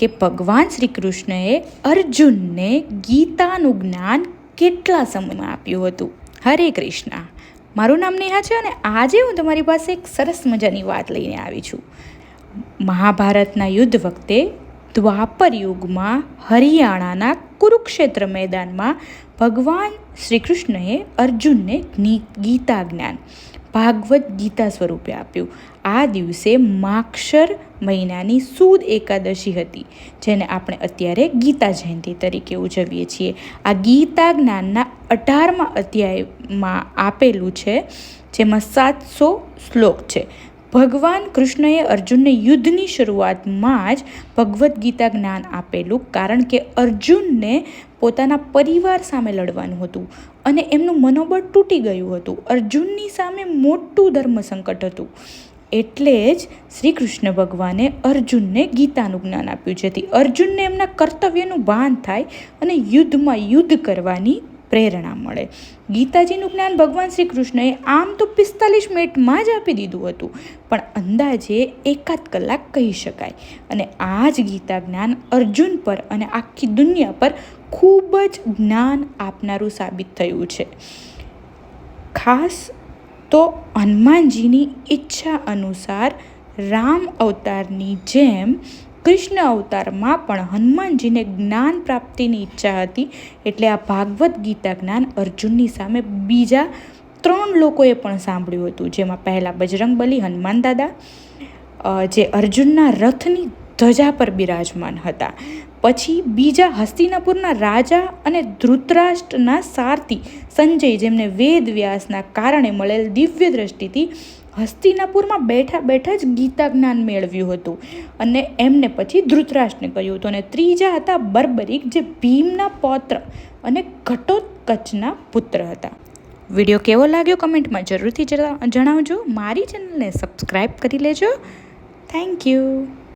કે ભગવાન શ્રી કૃષ્ણએ અર્જુનને ગીતાનું જ્ઞાન કેટલા સમયમાં આપ્યું હતું? હરે કૃષ્ણ. મારું નામ નેહા છે અને આજે હું તમારી પાસે એક સરસ મજાની વાત લઈને આવી છું. મહાભારતના યુદ્ધ વખતે દ્વાપર યુગમાં હરિયાણાના કુરુક્ષેત્ર મેદાનમાં ભગવાન શ્રી કૃષ્ણએ અર્જુનને ગીતા જ્ઞાન ભાગવત ગીતા સ્વરૂપે આપ્યું. આ દિવસે માક્ષર મહિનાની સુદ એકાદશી હતી, જેને આપણે અત્યારે ગીતા જયંતિ તરીકે ઉજવીએ છીએ. આ ગીતા જ્ઞાનના અઢારમા અધ્યાયમાં આપેલું છે, જેમાં સાતસો શ્લોક છે. ભગવાન કૃષ્ણએ અર્જુનને યુદ્ધની શરૂઆતમાં જ ભગવદ્ ગીતા જ્ઞાન આપેલું, કારણ કે અર્જુનને પોતાના પરિવાર સામે લડવાનું હતું અને એમનું મનોબળ તૂટી ગયું હતું. અર્જુનની સામે મોટું ધર્મ સંકટ હતું. એટલે જ શ્રી કૃષ્ણ ભગવાને અર્જુનને ગીતાનું જ્ઞાન આપ્યું જેથી અર્જુનને એમના કર્તવ્યનું ભાન થાય અને યુદ્ધમાં યુદ્ધ કરવાની પ્રેરણા મળે. ગીતાજીનું જ્ઞાન ભગવાન શ્રી કૃષ્ણએ આમ તો પિસ્તાલીસ મિનિટમાં જ આપી દીધું હતું, પણ અંદાજે એકાદ કલાક કહી શકાય. અને આ જ ગીતા જ્ઞાન અર્જુન પર અને આખી દુનિયા પર ખૂબ જ જ્ઞાન આપનારું સાબિત થયું છે. ખાસ તો હનુમાનજીની ઈચ્છા અનુસાર રામ અવતારની જેમ કૃષ્ણ અવતારમાં પણ હનુમાનજીને જ્ઞાન પ્રાપ્તિની ઈચ્છા હતી. એટલે આ ભાગવત ગીતા જ્ઞાન અર્જુનની સામે બીજા ત્રણ લોકોએ પણ સાંભળ્યું હતું. જેમાં પહેલાં બજરંગબલી, હનુમાન દાદા જે અર્જુનના રથની ધજા પર બિરાજમાન હતા. પછી બીજા હસ્તિનાપુરના રાજા અને ધૃતરાષ્ટ્રના સારથી સંજય, જેમને વેદ વ્યાસના કારણે મળેલ દિવ્ય દ્રષ્ટિથી હસ્તિનાપુરમાં બેઠા બેઠા જ ગીતા જ્ઞાન મેળવ્યું હતું અને એમને પછી ધૃતરાષ્ટ્રને કહ્યું હતું. અને ત્રીજા હતા બર્બરિક, જે ભીમના પૌત્ર અને ઘટોત્કચના પુત્ર હતા. વીડિયો કેવો લાગ્યો કમેન્ટમાં જરૂરથી જણાવજો. મારી ચેનલને સબસ્ક્રાઈબ કરી લેજો. Thank you.